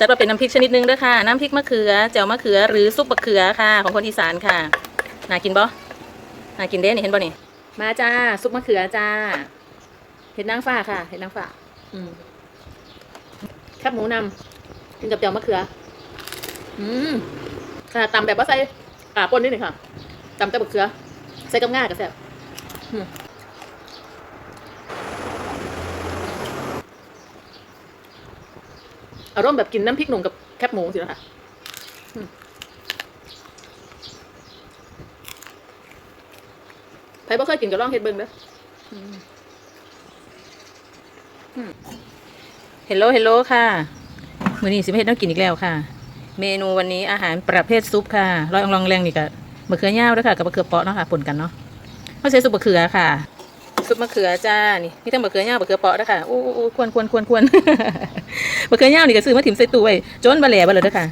จัดว่าเป็นน้ำพริกชนิดหนึงด้อค่ะ น้ำพริกมะเขือแจ่วมะเขือหรือซุปมะเขือค่ะ ของคนอีสานค่ะน่ากินบ่น่ากินเด้นี่เห็นบ่นี่มาจ้าซุปมะเขือจ้าเห็ดนางฟ้าค่ะ เห็ดนางฟ้าอืมแคบหมูนำกินกับแจ่วมะเขือ อืมค่ะตำแบบว่าใส่อ่าป่นนิดหนึ่งค่ะตำแต่มะเขือ ใส่กับง่ากับแซ่บอืมอารมณ์แบบกินน้ำพริกหนุ่มกับแคบหมูสินะคะใครบ่เคยกินก็ลองเฮ็ดเบิ่งเด้ออืมเฮลโลเฮลโลค่ะ มื้อนี้สิเฮ็ดแน้ำกินอีกแล้วค่ะ เมนูวันนี้อาหารประเภทซุปค่ะร้อยองลองแรงนี่ก็มะเขือยาวด้วยค่ะกับมะเขือเปาะเนาะค่ะปนกันเนาะเขาใช้ซุปมะเขือค่ะ ซุปมะเขือจ้า นี่นี่ทั้งมะเขือยาวมะเขือเปาะด้วยค่ะอู้อู้ควรควรควรควรมะเขือยาวนี่ก็ซื้อมาถิ่มใส่ตู้ไว้จนบะแหล่บ่เลยด้อค่ะ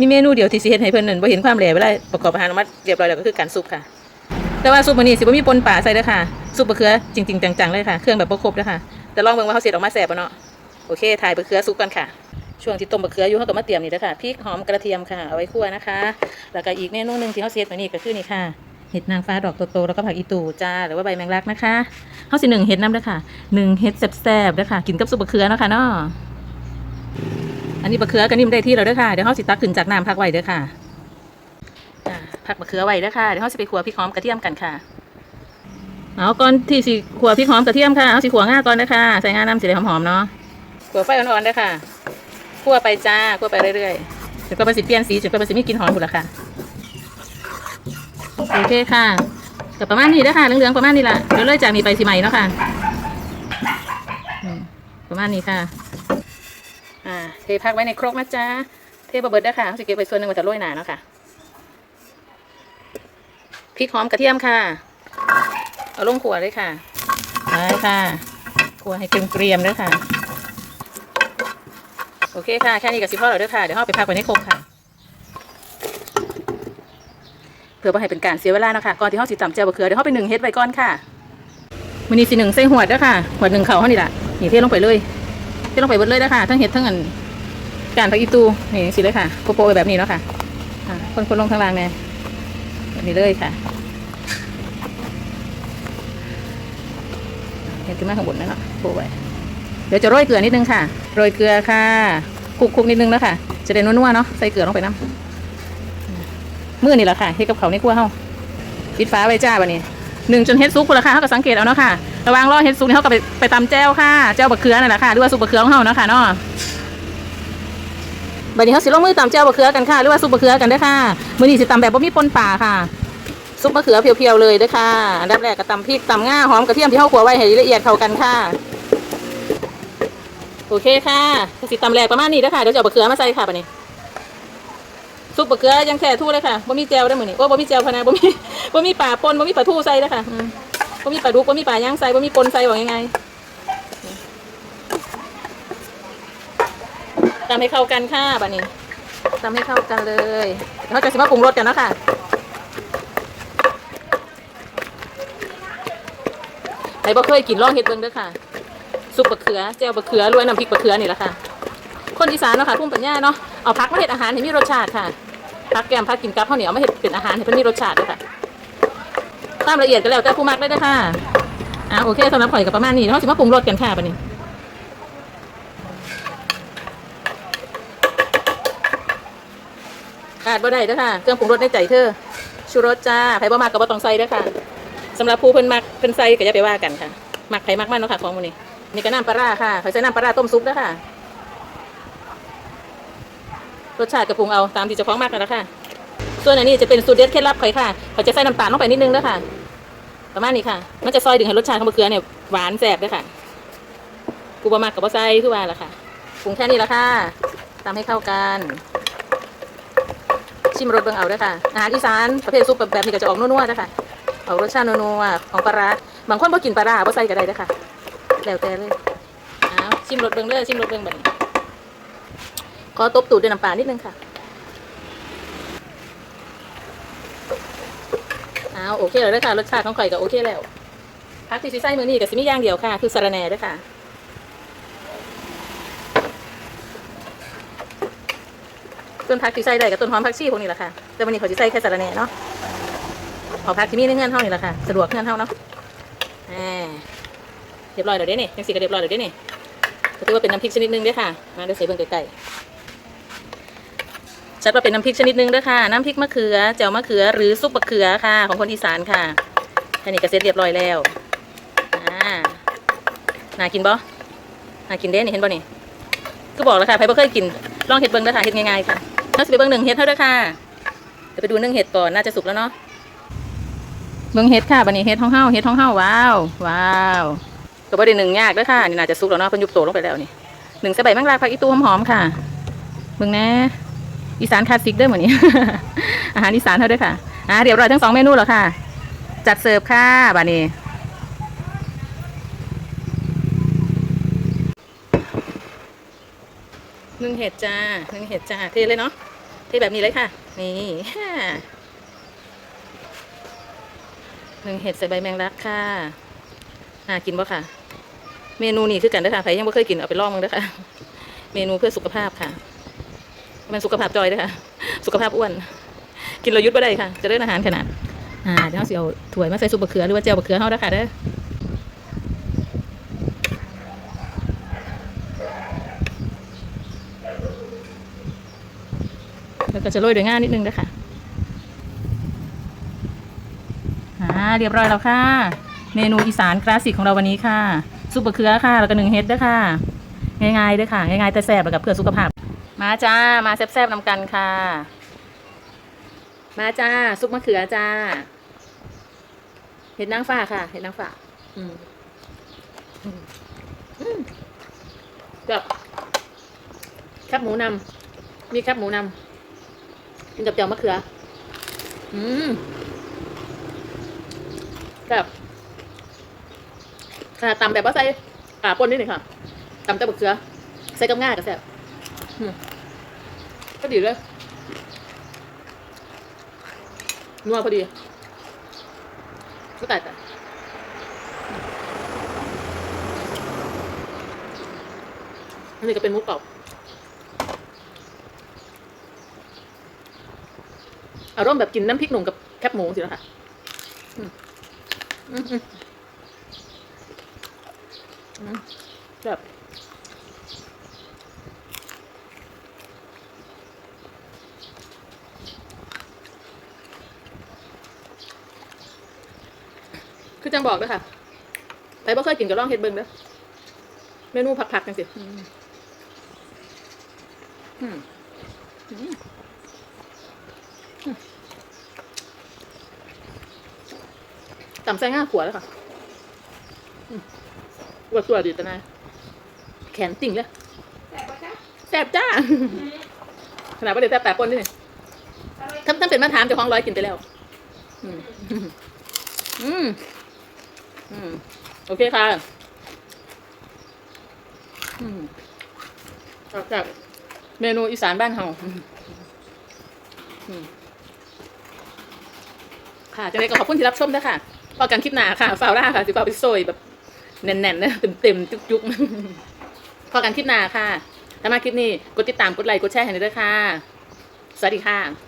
มีเมนูเดียวที่สิเฮ็ดให้เพิ่นนั่นบ่เห็นความแหล่เวลาประกอบอาหารออกมาเรียบร้อยแล้วก็คือการซุปค่ะ แต่ว่าซุปมื้อนี้สิบ่มีปนป่าใส่ด้อค่ะ ซุปมะเขือจริงๆจังๆเลยค่ะ เครื่องแบบบ่ครบด้อค่ะ แต่ลองเบิ่งว่าเขาเสร็จออกมาแซ่บบ่เนาะ โอเค ถ่ายมะเขือซุปกันค่ะช่วงที่ต้มมะเขืออยู่เขาก็มาเตรียมนี่นะคะพริกหอมกระเทียมค่ะเอาไว้คั่วนะคะ แล้วก็อีกเมนูหนึ่งที่เขาเซตมานี่ก็คือนี่ค่ะ เห็ดนางฟ้าดอกโตๆแล้วก็ผักอีตูจ้าหรือว่าใบแมงลักนะคะ เขาสิหนึ่งเห็ดน้ำเด้อค่ะหนึ่งเห็ดแซ่บๆเด้อค่ะ กินกับซุปมะเขือเนาะค่ะเนาะอันนี้มะเขือกันนิ่มได้ที่เราเด้อค่ะ เดี๋ยวเขาสิตักขึ้นจากน้ำพักไว้เด้อค่ะพักมะเขือไว้เด้อค่ะ เดี๋ยวเขาสิไปคั่วพริกหอมกระเทียมกันค่ะ เอาก่อนที่สิขัวพริกหอมกระเทียมค่ะ เอาสิขัวง่าก่อนนะคะใส่ง่าน้ำสีหอมๆเนาะขัวไฟอ่อนๆเด้อค่ะคั่วไปจ้าคั่วไปเรื่อยๆจนกว่ามันสิเปลี่ยนสีจนกว่ามันสิมีกลิ่นหอมหมดละค่ะโอเคค่ะ กับประมาณนี้เด้อค่ะเหลืองๆประมาณนี้ละเดี๋ยวเลยจากนี้ไปสิใหม่เนาะค่ะประมาณนี้ค่ะ อ่า เทพักไว้ในครกนะจ๊ะ เทบะเบิดด้อค่ะเอาสิเก็บไปส่วนหนึ่งไว้จะโรยหนาเนาะค่ะ พริกหอมกระเทียมค่ะ เอาลงขัวเลยค่ะได้ค่ะขัวให้เกรียมๆด้วยค่ะ โอเคค่ะ แค่นี้กับสิพ่อเราด้วยค่ะ เดี๋ยวเราไปพักไว้ในโคกค่ะ เพื่อบ่ให้เป็นการเสียเวลานะคะก่อนที่เราสิตำแจ่วบะเขือเดี๋ยวเราไปหนึ่งเฮ็ดไว้ก่อนค่ะมันนี้สิหนึ่งใส่หัวดด้วยค่ะหัวดหนึ่งเข่าเขานี่แหละนี่เทลงไปเลยเทลงไปเบิดเลยนะคะทั้งเห็ดทั้งอันการผักอีตูนี่สิเลยค่ะโปะๆไว้แบบนี้เนาะค่ะอ่าคนๆลงข้างล่างแน่แบบนี้เลยค่ะเห็นขึ้นมาข้างบนนั่นเนาะโปะไว้เดี๋ยวจะโรยเกลือนิดนึงค่ะ โรยเกลือค่ะคลุกๆนิดนึงแล้วค่ะ จะได้นัวๆเนาะ ใส่เกลือลงไปน้ำ มือนี่แหละค่ะเฮ็ดกับเขาในครัวเฮาปิดฟ้าไว้จ้าบัดนี้หนึ่งจนเฮ็ดซุกคนละค่ะเฮาก็สังเกตเอาเนาะค่ะระวังรอเฮ็ดซุกนี่เฮาก็ไปไปตำแจ่วค่ะแจ่วบะเขือนั่นแหละค่ะหรือว่าซุปบะเขือของเฮาเนาะค่ะเนาะบัดนี้เฮาสิลงมือตำแจ่วบะเขือกันค่ะหรือว่าซุปบะเขือกันเด้อค่ะมื้อนี้สิตำแบบบ่มีปนป่าค่ะซุปมะเขือเพียวๆเลยด้อค่ะอันดับแรกก็ตำพริกตำง่าหอมกระเทียมที่เฮาขัวไว้ให้ละเอียดเข้ากันค่ะ โอเคค่ะสิตำแรกประมาณนี้เด้อค่ะ เดี๋ยวจะเอาบะเขือมาใส่ค่ะบัดนี้ ซุปบะเขือยังแค่ทู่เลยค่ะบ่มีแจวได้อมื้อนี้โอ้บ่มีแจวพะนะบ่มีบ่มีปลาปนบ่มีปลาทูใส่เด้อค่ะอืมบ่มีปลาดุกบ่มีปลาย่างใส่บ่มีปนใส่ว่ายังไงตำให้เข้ากันค่ะบัดนี้ตำให้เข้ากันเลยเดี๋ยวเราจะสิมาปรุงรสกันเนาะค่ะใครบ่เคยกินลองเฮ็ดเบิ่งเด้อค่ะซุปบะเขือแจวบะเขือรวยน้ำพริกบะเขือนี่แหละค่ะ คนอีสานเนาะค่ะพุ่มปัญญาเนาะเอาพักมาเฮ็ดอาหารให้มีรสชาติค่ะ พักแกมพักกินกับข้าวเหนียวไมาเฮ็ดเป็นอาหารให้เพิ่นมีรสชาติด้วยค่ะตามละเอียดก็แล้วแต่ผู้มักได้ด้อค่ะอ่าโอเคสำหรับข่อยก็ประมาณนี้เนาะสิมาปรุงรสกันค่ะบัดนี้ขาดบ่ได้ด้อค่ะเครื่องปรุงรสในใจเธอชูรสจ้าไผบ่มักก็บ่ต้องใส่เด้อค่ะสำหรับผู้เพิ่นมักเพิ่นใส่ก็อย่าไปว่ากันค่ะมักไผ่มักมันเนาะค่ะของมื้อนี้นี่ก็น้ำปลาร้าค่ะข่อยใส่น้ำปลาร้าต้มซุปด้อค่ะ รสชาติกระปรุงเอาตามที่เจ้าของมากกันแล้วค่ะ ส่วนอันนี้จะเป็นสูตรเด็ดเคล็ดลับข่อยค่ะเขาจะใส่น้ำตาลลงไปนิดนึงด้วยค่ะ ประมาณนี้ค่ะ มันจะซอยดึงให้รสชาติของมะเขือเนี่ยหวานแซ่บด้วยค่ะ กูบะมากกับบะไซคือว่าละค่ะ ปรุงแค่นี้ละค่ะตามให้เข้ากัน ชิมรสเบิ่งเอาด้วยค่ะ อาหารอีสานประเภทซุปแบบนี้ก็จะออกนัวๆนะคะออกรสชาตินัวๆของปลาร้าบางคนบ่กินปลาร้าบ่ใส่ก็ได้ด้วยค่ะ แล้วแต่เลยอ้าวชิมรสเบิ่งเลยชิมรสเบิ่งแบบนี้ ขอตบตูดด้วยน้ำปลานิดนึงค่ะอ้าวโอเคแล้วเด้ค่ะรสชาติของข่อยก็โอเคแล้วพักที่ซีไส้มือนี่กับซิมีอย่างเดียวค่ะ คือสะระแหน่ด้วยค่ะต้นพักที่ใส่ได้กับต้นหอมผักชีพวกนี้แหละค่ะแต่วันนี้เขาจะใส่แค่สะระแหน่เนาะเอาพักที่มีในเงื่อนเท่านี่แหละค่ะสะดวกเงื่อนเท่าเนาะเรียบร้อยแล้วเด้นี่ยังสีก็เรียบร้อยแล้วเด้นี่ก็ถือว่าเป็นน้ำพริกชนิดนึงด้อค่ะมาเดี๋ยวใส่เบิ่งใก ล้ๆชัดว่าเป็นน้ำพริกชนิดหนึงด้อค่ะ น้ำพริกมะเขือแจ่วมะเขือหรือซุปมะเขือค่ะ ของคนอีสานค่ะแค่นี้ก็เสร็จเรียบร้อยแล้วน่ากินบ่น่ากินเด้นี่เห็นบ่นี่ก็บอกแล้วค่ะใครบ่เคยกินลองเห็ดเบิ้งด้อค่ะเห็ดง่ายๆค่ะเราสิไปเบิ้งหนึ่งเห็ดเท่าด้อค่ะเดี๋ยวไปดูนึ่งเห็ดก่อนน่าจะสุกแล้วเนาะเบิ้งเห็ดค่ะบันนี้เห็ดท้องเฮาเห็ดท้องเฮาว้าวว้าวก็บ่ได้หนึ่งยากด้อค่ะนี่น่าจะสุกแล้วเนาะเพิ่นยุบโตลงไปแล้วนี่หนึ่งใส่ใบแมงลักผักอีตูหอมๆค่ะเบิ้งแน่ อีสานคลาสสิกเด้อเหมือนนี้ อาหารอีสานเท่าเด้อค่ะอ่าเดี๋ยวรอยทั้งสองเมนูแล้วค่ะ จัดเสิร์ฟค่ะบัดนี้นึ่งเห็ดจ้านึ่งเห็ดจ้าเทเลยเนาะเทแบบนี้เลยค่ะ นี่หนึ่งเห็ดใส่ใบแมงลักค่ะน่ากินปะค่ะ เมนูนี้คือกันด้อค่ะใครยังไม่เคยกินเอาไปลองมั้งด้อค่ะ เมนูเพื่อสุขภาพค่ะ มันสุขภาพจอยด้อค่ะ สุขภาพอ้วน กินเรายุดไม่ได้ค่ะ จะเล่นอาหารขนาด อ่าเดี๋ยวเสิเอาถ้วยมาใส่ซุปบะเขือหรือว่าเจียวบะเขือเฮาเด้ค่ะเด้อแล้วก็จะโรยด้วยง่านิดนึงนะคะอ่าเรียบร้อยแล้วค่ะ เมนูอีสานคลาสสิกของเราวันนี้ค่ะซุปบะเขือค่ะ แล้วก็หนึ่งเฮ็ดด้วยค่ะ ง่ายๆด้วยค่ะ ง่ายๆแต่แซ่บแล้วกับเพื่อสุขภาพ มาจ้า มาแซ่บๆนำกันค่ะ มาจ้า ซุปมะเขือจ้า เห็ดนางฟ้าค่ะ เห็ดนางฟ้าอืมอืมอืมแบบแคบหมูนำมีแคบหมูนำกินกับเจียวมะเขือ อืมแบบค่ะตำแบบว่าใส่ป่าปนนิดหนึ่งค่ะตำแต่บะเขือ ใส่กับง่ายกับแซ่บ มก็ดีเลยนัวพอดีก็แต่แต่อันนี้ก็เป็นมุกเปล่าอารมณ์แบบกินน้ำพริกหนุ่มกับแคบหมูสินะคะแบบ คือจังบอกด้วยค่ะไปบ่เคยกินกับร่องเฮ็ดเบิ้งเด้อเมนูผักๆกันสิอืมอืมต่ำใส่ง่าขวดแล้วค่ะอืมวัวตัวดีแต่นายแขนติ่งเลยแสบจ้า ขนาดว่าเดี๋ยวแสบแปดปนนี่นี่ทำทำเป็นมาถามเจ้าของร้อยกินไปแล้ว อืม อืม โอเคค่ะ อืมจากเมนูอีสานบ้านเฮาค่ะจังเลยก็ขอบคุณที่รับชมนะคะพอกันคลิปหน้าค่ะฟาวล่าค่ะสิฟาวไปโซยแบบแน่นๆนะเต็มๆจุกๆพอกันคลิปหน้าค่ะ ถ้ามาคลิปนี้ กดติดตาม กดไลค์ กดแชร์ให้ด้วยค่ะ สวัสดีค่ะ